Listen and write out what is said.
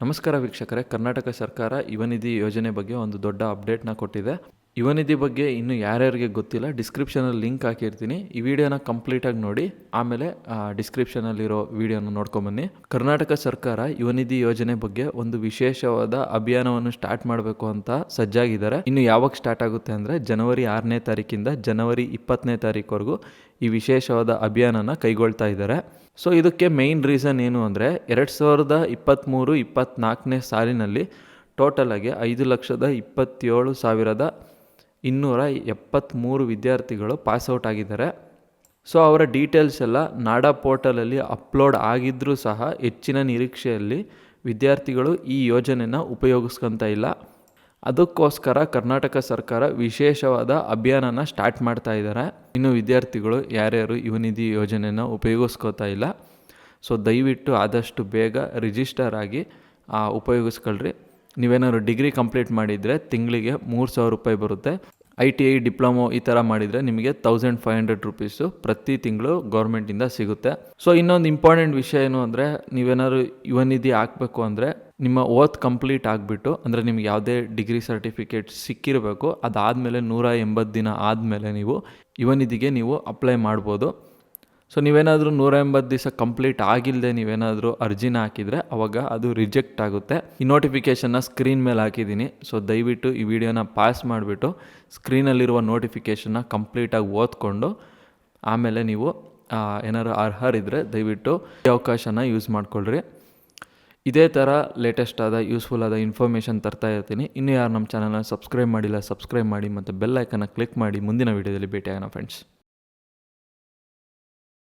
ನಮಸ್ಕಾರ ವೀಕ್ಷಕರೇ ಕರ್ನಾಟಕ ಸರ್ಕಾರ ಯುವನಿಧಿ ಯೋಜನೆ ಬಗ್ಗೆ ಒಂದು ದೊಡ್ಡ ಅಪ್ಡೇಟ್ನ ಕೊಟ್ಟಿದೆ. ಯುವನಿಧಿ ಬಗ್ಗೆ ಇನ್ನು ಯಾರ್ಯಾರಿಗೆ ಗೊತ್ತಿಲ್ಲ ಡಿಸ್ಕ್ರಿಪ್ಷನಲ್ಲಿ ಲಿಂಕ್ ಹಾಕಿರ್ತೀನಿ. ಈ ವಿಡಿಯೋನ ಕಂಪ್ಲೀಟಾಗಿ ನೋಡಿ, ಆಮೇಲೆ ಡಿಸ್ಕ್ರಿಪ್ಷನಲ್ಲಿರೋ ವಿಡಿಯೋನ ನೋಡ್ಕೊಂಬನ್ನಿ ಕರ್ನಾಟಕ ಸರ್ಕಾರ ಯುವನಿಧಿ ಯೋಜನೆ ಬಗ್ಗೆ ಒಂದು ವಿಶೇಷವಾದ ಅಭಿಯಾನವನ್ನು ಸ್ಟಾರ್ಟ್ ಮಾಡಬೇಕು ಅಂತ ಸಜ್ಜಾಗಿದ್ದಾರೆ. ಇನ್ನು ಯಾವಾಗ ಸ್ಟಾರ್ಟ್ ಆಗುತ್ತೆ ಅಂದರೆ, ಜನವರಿ ಆರನೇ ತಾರೀಕಿಂದ ಜನವರಿ ಇಪ್ಪತ್ತನೇ ತಾರೀಕುವರೆಗೂ ಈ ವಿಶೇಷವಾದ ಅಭಿಯಾನನ ಕೈಗೊಳ್ತಾ ಇದ್ದಾರೆ. ಸೊ ಇದಕ್ಕೆ ಮೇಯ್ನ್ ರೀಸನ್ ಏನು ಅಂದರೆ, ಎರಡು ಸಾವಿರದ ಇಪ್ಪತ್ತ್ಮೂರು ಇಪ್ಪತ್ತ್ನಾಲ್ಕನೇ ಸಾಲಿನಲ್ಲಿ ಟೋಟಲಾಗಿ ಐದು ಲಕ್ಷದ ಇಪ್ಪತ್ತೇಳು ಸಾವಿರದ ಇನ್ನೂರ ಎಪ್ಪತ್ತ್ಮೂರು ವಿದ್ಯಾರ್ಥಿಗಳು ಪಾಸ್ಔಟ್ ಆಗಿದ್ದಾರೆ. ಸೊ ಅವರ ಡೀಟೇಲ್ಸ್ ಎಲ್ಲ ನಾಡಾ ಪೋರ್ಟಲಲ್ಲಿ ಅಪ್ಲೋಡ್ ಆಗಿದ್ದರೂ ಸಹ ಹೆಚ್ಚಿನ ನಿರೀಕ್ಷೆಯಲ್ಲಿ ವಿದ್ಯಾರ್ಥಿಗಳು ಈ ಯೋಜನೆನ ಉಪಯೋಗಿಸ್ಕೊತ ಇಲ್ಲ. ಅದಕ್ಕೋಸ್ಕರ ಕರ್ನಾಟಕ ಸರ್ಕಾರ ವಿಶೇಷವಾದ ಅಭಿಯಾನನ ಸ್ಟಾರ್ಟ್ ಮಾಡ್ತಾ ಇದ್ದಾರೆ. ಇನ್ನು ವಿದ್ಯಾರ್ಥಿಗಳು ಯಾರ್ಯಾರು ಯುವನಿಧಿ ಯೋಜನೆನ ಉಪಯೋಗಿಸ್ಕೋತಾ ಇಲ್ಲ. ಸೊ ದಯವಿಟ್ಟು ಆದಷ್ಟು ಬೇಗ ರಿಜಿಸ್ಟರ್ ಆಗಿ ಉಪಯೋಗಿಸ್ಕೊಳ್ರಿ. ನೀವೇನಾದ್ರು ಡಿಗ್ರಿ ಕಂಪ್ಲೀಟ್ ಮಾಡಿದರೆ ತಿಂಗಳಿಗೆ ಮೂರು ಸಾವಿರ ರೂಪಾಯಿ ಬರುತ್ತೆ. ಐ ಟಿ ಐ, ಡಿಪ್ಲೊಮೊ ಈ ಥರ ಮಾಡಿದರೆ ನಿಮಗೆ ತೌಸಂಡ್ ಫೈವ್ ಹಂಡ್ರೆಡ್ ರುಪೀಸು ಪ್ರತಿ ತಿಂಗಳು ಗೌರ್ಮೆಂಟಿಂದ ಸಿಗುತ್ತೆ. ಸೊ ಇನ್ನೊಂದು ಇಂಪಾರ್ಟೆಂಟ್ ವಿಷಯ ಏನು ಅಂದರೆ ನೀವೇನಾದ್ರು ಯುವನಿಧಿ ಹಾಕಬೇಕು ಅಂದರೆ ನಿಮ್ಮ ಓತ್ ಕಂಪ್ಲೀಟ್ ಆಗಿಬಿಟ್ಟು, ಅಂದರೆ ನಿಮ್ಗೆ ಯಾವುದೇ ಡಿಗ್ರಿ ಸರ್ಟಿಫಿಕೇಟ್ ಸಿಕ್ಕಿರಬೇಕು, ಅದಾದಮೇಲೆ ನೂರ ಎಂಬತ್ತು ದಿನ ಆದಮೇಲೆ ನೀವು ಯುವನಿಧಿಗೆ ನೀವು ಅಪ್ಲೈ ಮಾಡ್ಬೋದು. ಸೊ ನೀವೇನಾದರೂ ನೂರ ಎಂಬತ್ತು ದಿವಸ ಕಂಪ್ಲೀಟ್ ಆಗಿಲ್ಲದೆ ನೀವೇನಾದರೂ ಅರ್ಜಿನ ಹಾಕಿದರೆ ಅವಾಗ ಅದು ರಿಜೆಕ್ಟ್ ಆಗುತ್ತೆ. ಈ ನೋಟಿಫಿಕೇಷನ್ನ ಸ್ಕ್ರೀನ್ ಮೇಲೆ ಹಾಕಿದ್ದೀನಿ. ಸೊ ದಯವಿಟ್ಟು ಈ ವಿಡಿಯೋನ ಪಾಸ್ ಮಾಡಿಬಿಟ್ಟು ಸ್ಕ್ರೀನಲ್ಲಿರುವ ನೋಟಿಫಿಕೇಷನ್ನ ಕಂಪ್ಲೀಟಾಗಿ ಓದ್ಕೊಂಡು ಆಮೇಲೆ ನೀವು ಏನಾದ್ರು ಅರ್ಹರಿದ್ದರೆ ದಯವಿಟ್ಟು ಈ ಅವಕಾಶನ ಯೂಸ್ ಮಾಡ್ಕೊಳ್ರಿ. ಇದೇ ಥರ ಲೇಟೆಸ್ಟ್ ಆದ ಯೂಸ್ಫುಲ್ ಆದ ಇನ್ಫಾರ್ಮೇಷನ್ ತರ್ತಾ ಇರ್ತೀನಿ. ಇನ್ನೂ ಯಾರು ನಮ್ಮ ಚಾನಲ್ನ ಸಬ್ಸ್ಕ್ರೈಬ್ ಮಾಡಿಲ್ಲ ಸಬ್ಸ್ಕ್ರೈಬ್ ಮಾಡಿ ಮತ್ತು ಬೆಲ್ ಐಕನ್ನ ಕ್ಲಿಕ್ ಮಾಡಿ ಮುಂದಿನ ವೀಡಿಯೋದಲ್ಲಿ ಭೇಟಿಯಾಗೋಣ ಫ್ರೆಂಡ್ಸ್